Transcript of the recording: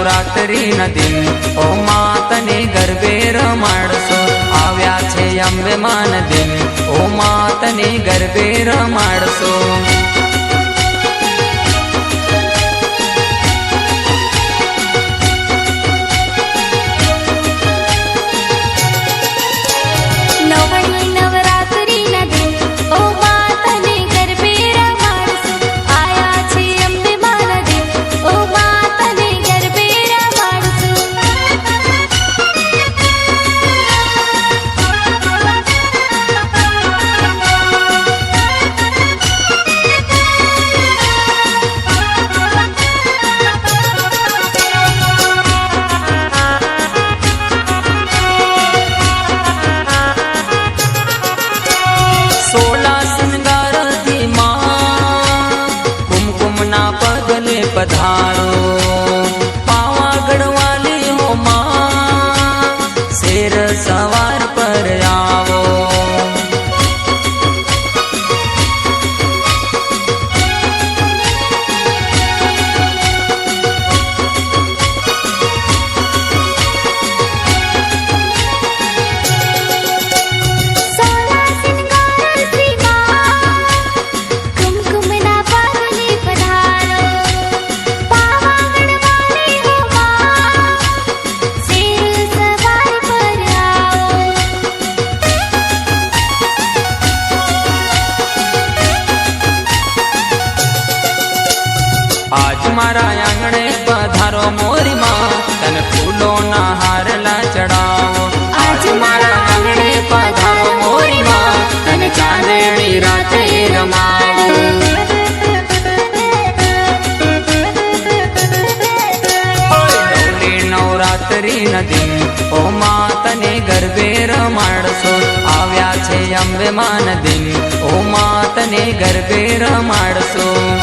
નવરાત્રી નદી. ઓ માતને ગરબે રમાડશો. આવ્યા છે અંબે માન દિન ઓ માતને ગરબે રમાડશો. પધારો મારા આંગણે પધારો મોરીમાં. તને ફૂલોના હારલા ચડાવો. આજ મારા આંગણે પધારો મોરીમાં. તને ચાંદની રાતે રમાવો. નદી, ઓ માં તને ગરબે રમાડશો. આવ્યા છે અંબે માન દિન ઓ માં તને ગરબે રમાડશો.